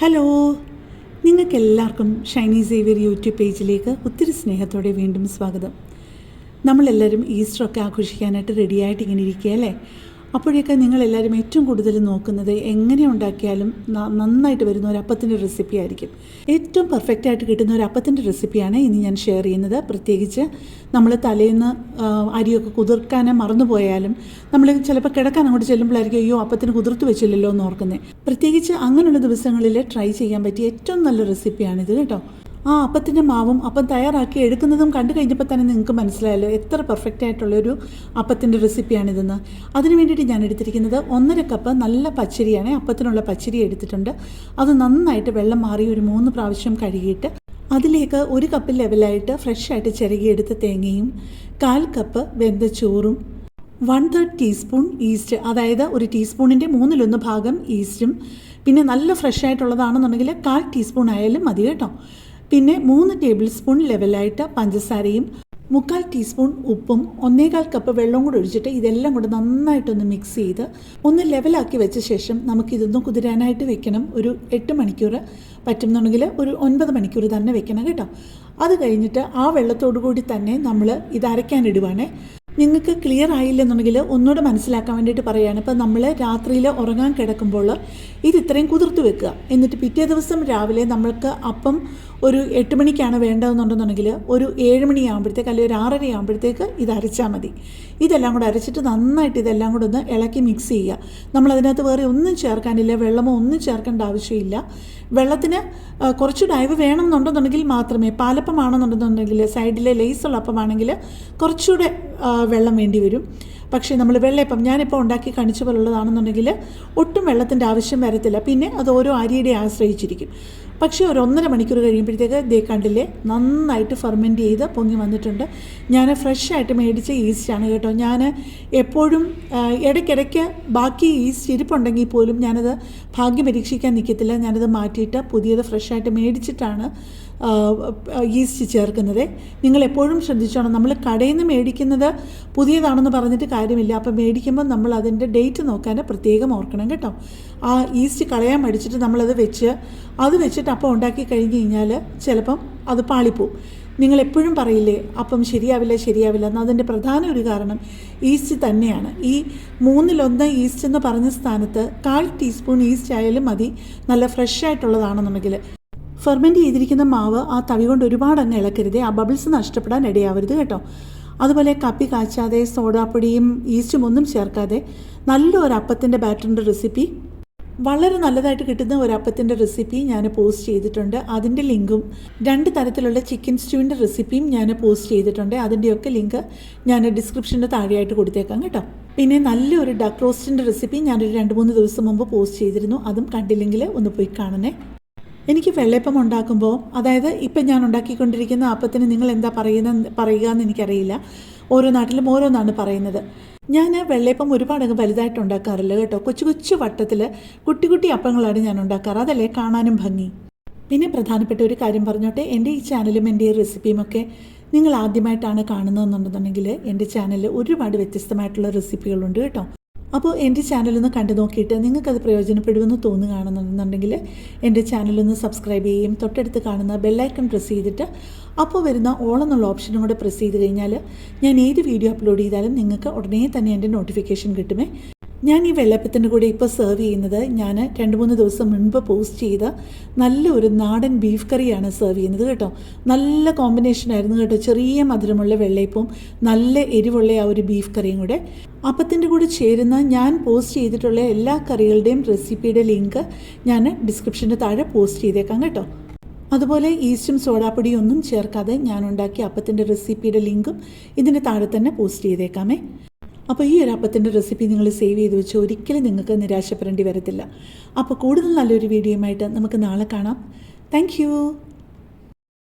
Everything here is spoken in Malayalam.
ഹലോ. നിങ്ങൾക്ക് എല്ലാവർക്കും ഷൈനി സേവിയർ യൂട്യൂബ് പേജിലേക്ക് ഒത്തിരി സ്നേഹത്തോടെ വീണ്ടും സ്വാഗതം. നമ്മളെല്ലാവരും ഈസ്റ്ററൊക്കെ ആഘോഷിക്കാനായിട്ട് റെഡിയായിട്ട് ഇങ്ങനെ ഇരിക്കുക അല്ലേ അപ്പോഴൊക്കെ നിങ്ങളെല്ലാവരും ഏറ്റവും കൂടുതൽ നോക്കുന്നത് എങ്ങനെ ഉണ്ടാക്കിയാലും നന്നായിട്ട് വരുന്ന ഒരു അപ്പത്തിന്റെ റെസിപ്പി ആയിരിക്കും. ഏറ്റവും പെർഫെക്റ്റ് ആയിട്ട് കിട്ടുന്ന ഒരു അപ്പത്തിന്റെ റെസിപ്പിയാണ് ഇനി ഞാൻ ഷെയർ ചെയ്യുന്നത്. പ്രത്യേകിച്ച് നമ്മൾ തലേന്ന് അരിയൊക്കെ മറന്നു മറന്നുപോയാലും നമ്മൾ ചിലപ്പോൾ കിടക്കാൻ അങ്ങോട്ട് ചെല്ലുമ്പോഴായിരിക്കും അയ്യോ അപ്പത്തിന് കുതിർത്ത് വെച്ചില്ലല്ലോ എന്ന് ഓർക്കുന്നത് പ്രത്യേകിച്ച് അങ്ങനെയുള്ള ദിവസങ്ങളിൽ ട്രൈ ചെയ്യാൻ പറ്റിയ ഏറ്റവും നല്ല റെസിപ്പിയാണിത് കേട്ടോ. ആ അപ്പത്തിന്റെ മാവും അപ്പം തയ്യാറാക്കി എടുക്കുന്നതും കണ്ടു കഴിഞ്ഞപ്പോൾ തന്നെ നിങ്ങൾക്ക് മനസ്സിലായല്ലോ. എത്ര പെർഫെക്റ്റ് ആയിട്ടുള്ളൊരു അപ്പത്തിന്റെ റെസിപ്പിയാണിതെന്ന് അതിന് വേണ്ടിയിട്ട് ഞാൻ എടുത്തിരിക്കുന്നത് ഒന്നര കപ്പ് നല്ല പച്ചരിയാണ്. അപ്പത്തിനുള്ള പച്ചരി എടുത്തിട്ടുണ്ട്. അത് നന്നായിട്ട് വെള്ളം മാറി ഒരു മൂന്ന് പ്രാവശ്യം കഴുകിയിട്ട് അതിലേക്ക് ഒരു കപ്പ് ലെവലായിട്ട് ഫ്രഷായിട്ട് ചിരകിയെടുത്ത തേങ്ങയും കാൽ കപ്പ് വെന്ത ചോറും വൺ തേർഡ് ടീസ്പൂൺ ഈസ്റ്റ് അതായത് ഒരു ടീസ്പൂണിന്റെ മൂന്നിലൊന്ന് ഭാഗം ഈസ്റ്റും പിന്നെ നല്ല ഫ്രഷ് ആയിട്ടുള്ളതാണെന്നുണ്ടെങ്കിൽ കാൽ ടീസ്പൂൺ ആയാലും മതി കേട്ടോ. പിന്നെ മൂന്ന് ടേബിൾ സ്പൂൺ ലെവലായിട്ട് പഞ്ചസാരയും മുക്കാൽ ടീസ്പൂൺ ഉപ്പും ഒന്നേകാൽ കപ്പ് വെള്ളവും കൂടെ ഒഴിച്ചിട്ട് ഇതെല്ലാം കൂടെ നന്നായിട്ടൊന്ന് മിക്സ് ചെയ്ത് ഒന്ന് ലെവലാക്കി വെച്ച ശേഷം നമുക്കിതൊന്ന് കുതിരാനായിട്ട് വെക്കണം. ഒരു എട്ട് മണിക്കൂർ പറ്റുന്നുണ്ടെങ്കിൽ ഒരു ഒൻപത് മണിക്കൂർ തന്നെ വെക്കണം കേട്ടോ. അത് കഴിഞ്ഞിട്ട് ആ വെള്ളത്തോടു കൂടി തന്നെ നമ്മൾ ഇത് അരയ്ക്കാനിടുവാണേ നിങ്ങൾക്ക് ക്ലിയർ ആയില്ലെന്നുണ്ടെങ്കിൽ ഒന്നുകൂടെ മനസ്സിലാക്കാൻ വേണ്ടിയിട്ട് പറയുകയാണ് ഇപ്പോൾ നമ്മൾ രാത്രിയിൽ ഉറങ്ങാൻ കിടക്കുമ്പോൾ ഇത് ഇത്രയും കുതിർത്ത് വെക്കുക. എന്നിട്ട് പിറ്റേ ദിവസം രാവിലെ നമ്മൾക്ക് അപ്പം ഒരു എട്ട് മണിക്കാണ് വേണ്ടതെന്നുണ്ടെന്നുണ്ടെങ്കിൽ ഒരു ഏഴ് മണിയാകുമ്പോഴത്തേക്ക് അല്ലെങ്കിൽ ഒരു ആറര ആകുമ്പോഴത്തേക്ക് ഇത് അരച്ചാൽ മതി. ഇതെല്ലാം കൂടെ അരച്ചിട്ട് നന്നായിട്ട് ഇതെല്ലാം കൂടെ ഒന്ന് ഇളക്കി മിക്സ് ചെയ്യുക. നമ്മളതിനകത്ത് വേറെ ഒന്നും ചേർക്കാനില്ല വെള്ളമോ ഒന്നും ചേർക്കേണ്ട ആവശ്യമില്ല. വെള്ളത്തിന് കുറച്ച് ഡൈവ് വേണമെന്നുണ്ടെന്നുണ്ടെങ്കിൽ മാത്രമേ പാലപ്പമാണെന്നുണ്ടെന്നുണ്ടെങ്കിൽ സൈഡിലെ ലേസുള്ള അപ്പമാണെങ്കിൽ കുറച്ചുകൂടെ വെള്ളം വേണ്ടി വരും. പക്ഷേ നമ്മൾ വെള്ളയപ്പം ഞാനിപ്പോൾ ഉണ്ടാക്കി കാണിച്ച പോലുള്ളതാണെന്നുണ്ടെങ്കിൽ ഒട്ടും വെള്ളത്തിന്റെ ആവശ്യം വരത്തില്ല. പിന്നെ അത് ഓരോ അരിയുടെ ആശ്രയിച്ചിരിക്കും. പക്ഷേ ഒരു ഒന്നര മണിക്കൂർ കഴിയുമ്പോഴത്തേക്ക് ദേ കണ്ടില്ലേ നന്നായിട്ട് ഫെർമെന്റ് ചെയ്ത് പൊങ്ങി വന്നിട്ടുണ്ട്. ഞാൻ ഫ്രഷ് ആയിട്ട് മേടിച്ച ഈസ്റ്റാണ് കേട്ടോ. ഞാൻ എപ്പോഴും ഇടയ്ക്കിടയ്ക്ക് ബാക്കി ഈസ്റ്റ് ഇരിപ്പുണ്ടെങ്കിൽ പോലും ഞാനത് ഭാഗ്യം പരീക്ഷിക്കാൻ നിൽക്കത്തില്ല ഞാനത് മാറ്റിയിട്ട് പുതിയത് ഫ്രഷായിട്ട് മേടിച്ചിട്ടാണ് ഈസ്റ്റ് ചേർക്കുന്നത്. നിങ്ങൾ എപ്പോഴും ശ്രദ്ധിച്ചോണം നമ്മൾ കടയിൽ നിന്ന് മേടിക്കുന്നത് പുതിയതാണെന്ന് പറഞ്ഞിട്ട് കാര്യമില്ല. അപ്പോൾ മേടിക്കുമ്പോൾ നമ്മൾ അതിന്റെ ഡേറ്റ് നോക്കാൻ പ്രത്യേകം ഓർക്കണം കേട്ടോ. ആ ഈസ്റ്റ് കളയാൻ മടിച്ചിട്ട് നമ്മളത് വെച്ച് അത് വെച്ചിട്ട് അപ്പം ഉണ്ടാക്കി കഴിഞ്ഞ് കഴിഞ്ഞാൽ ചിലപ്പം അത് പാളിപ്പോവും. നിങ്ങൾ എപ്പോഴും പറയില്ലേ അപ്പം ശരിയാവില്ല ശരിയാവില്ല. എന്ന് അതിന്റെ പ്രധാന ഒരു കാരണം ഈസ്റ്റ് തന്നെയാണ്. ഈ മൂന്നിലൊന്ന് ഈസ്റ്റ് എന്ന് പറഞ്ഞ സ്ഥാനത്ത് കാൽ ടീസ്പൂൺ ഈസ്റ്റ് ആയാലും മതി. നല്ല ഫ്രഷ് ആയിട്ടുള്ളതാണെന്നുണ്ടെങ്കിൽ. ഫെർമെന്റ് ചെയ്തിരിക്കുന്ന മാവ് ആ തവി കൊണ്ട് ഒരുപാട് അങ്ങ് ഇളക്കരുതേ. ആ ബബിൾസ് നഷ്ടപ്പെടാൻ ഇടയാവരുത് കേട്ടോ. അതുപോലെ കപ്പി കാച്ചാതെ സോഡാപ്പൊടിയും ഈസ്റ്റും ഒന്നും ചേർക്കാതെ നല്ലൊരു അപ്പത്തിന്റെ ബാറ്ററിന്റെ റെസിപ്പി വളരെ നല്ലതായിട്ട് കിട്ടുന്ന ഒരു അപ്പത്തിന്റെ റെസിപ്പി ഞാൻ പോസ്റ്റ് ചെയ്തിട്ടുണ്ട്. അതിന്റെ ലിങ്കും രണ്ട് തരത്തിലുള്ള ചിക്കൻ സ്റ്റൂവിന്റെ റെസിപ്പിയും ഞാൻ പോസ്റ്റ് ചെയ്തിട്ടുണ്ട്. അതിന്റെയൊക്കെ ലിങ്ക് ഞാൻ ഡിസ്ക്രിപ്ഷന്റെ താഴെയായിട്ട് കൊടുത്തേക്കാം കേട്ടോ. പിന്നെ നല്ലൊരു ഡക്ക് റോസ്റ്റിന്റെ റെസിപ്പി ഞാനൊരു രണ്ട് മൂന്ന് ദിവസം മുമ്പ് പോസ്റ്റ് ചെയ്തിരുന്നു. അതും കണ്ടില്ലെങ്കിൽ ഒന്ന് പോയി കാണണേ. എനിക്ക് വെള്ളയപ്പം ഉണ്ടാക്കുമ്പോൾ അതായത് ഇപ്പം ഞാൻ ഉണ്ടാക്കിക്കൊണ്ടിരിക്കുന്ന അപ്പത്തിന് നിങ്ങൾ എന്താ പറയുന്ന പറയുക എന്ന് എനിക്കറിയില്ല. ഓരോ നാട്ടിലും ഓരോന്നാണ് പറയുന്നത്. ഞാൻ വെള്ളയപ്പം ഒരുപാട് അങ്ങ് വലുതായിട്ട് ഉണ്ടാക്കാറില്ല കേട്ടോ. കൊച്ചു കൊച്ചു വട്ടത്തിൽ കുട്ടി കുട്ടി അപ്പങ്ങളാണ് ഞാൻ ഉണ്ടാക്കാറ്. അതല്ലേ കാണാനും ഭംഗി. പിന്നെ പ്രധാനപ്പെട്ട ഒരു കാര്യം പറഞ്ഞോട്ടെ. എന്റെ ഈ ചാനലും എന്റെ ഈ റെസിപ്പിയും ഒക്കെ നിങ്ങൾ ആദ്യമായിട്ടാണ് കാണുന്നതെന്നുണ്ടെന്നുണ്ടെങ്കിൽ എന്റെ ചാനലിൽ ഒരുപാട് വ്യത്യസ്തമായിട്ടുള്ള റെസിപ്പികളുണ്ട് കേട്ടോ. അപ്പോൾ എന്റെ ചാനലൊന്ന് കണ്ടു നോക്കിയിട്ട് നിങ്ങൾക്കത് പ്രയോജനപ്പെടുമെന്ന് തോന്നുകയാണെന്നുണ്ടെങ്കിൽ എന്റെ ചാനലൊന്ന് സബ്സ്ക്രൈബ് ചെയ്യുകയും തൊട്ടടുത്ത് കാണുന്ന ബെല്ലൈക്കൺ പ്രസ് ചെയ്തിട്ട് അപ്പോൾ വരുന്ന ഓൾ എന്നുള്ള ഓപ്ഷനും കൂടെ പ്രസ് ചെയ്ത് കഴിഞ്ഞാൽ ഞാൻ ഏത് വീഡിയോ അപ്ലോഡ് ചെയ്താലും നിങ്ങൾക്ക് ഉടനെ തന്നെ എന്റെ നോട്ടിഫിക്കേഷൻ കിട്ടുമേ. ഞാൻ ഈ വെള്ളപ്പത്തിന്റെ കൂടെ ഇപ്പോൾ സെർവ് ചെയ്യുന്നത് ഞാൻ രണ്ട് മൂന്ന് ദിവസം മുൻപ് പോസ്റ്റ് ചെയ്ത നല്ല ഒരു നാടൻ ബീഫ് കറിയാണ് സെർവ് ചെയ്യുന്നത് കേട്ടോ. നല്ല കോമ്പിനേഷൻ ആയിരുന്നു കേട്ടോ. ചെറിയ മധുരമുള്ള വെള്ളയപ്പവും നല്ല എരിവുള്ള ആ ഒരു ബീഫ് കറിയും കൂടെ. അപ്പത്തിന്റെ കൂടെ ചേരുന്ന ഞാൻ പോസ്റ്റ് ചെയ്തിട്ടുള്ള എല്ലാ കറികളുടെയും റെസിപ്പിയുടെ ലിങ്ക് ഞാൻ ഡിസ്ക്രിപ്ഷന്റെ താഴെ പോസ്റ്റ് ചെയ്തേക്കാം കേട്ടോ. അതുപോലെ ഈസ്റ്റും സോഡാപ്പൊടിയും ഒന്നും ചേർക്കാതെ ഞാൻ ഉണ്ടാക്കിയ അപ്പത്തിന്റെ റെസിപ്പിയുടെ ലിങ്കും ഇതിന്റെ താഴെ തന്നെ പോസ്റ്റ് ചെയ്തേക്കാമേ. അപ്പോൾ ഈ ഒരു അപ്പത്തിന്റെ റെസിപ്പി നിങ്ങൾ സേവ് ചെയ്ത് വെച്ച് ഒരിക്കലും നിങ്ങൾക്ക് നിരാശപ്പെടേണ്ടി വരത്തില്ല. അപ്പോൾ കൂടുതൽ നല്ലൊരു വീഡിയോയുമായിട്ട് നമുക്ക് നാളെ കാണാം. താങ്ക്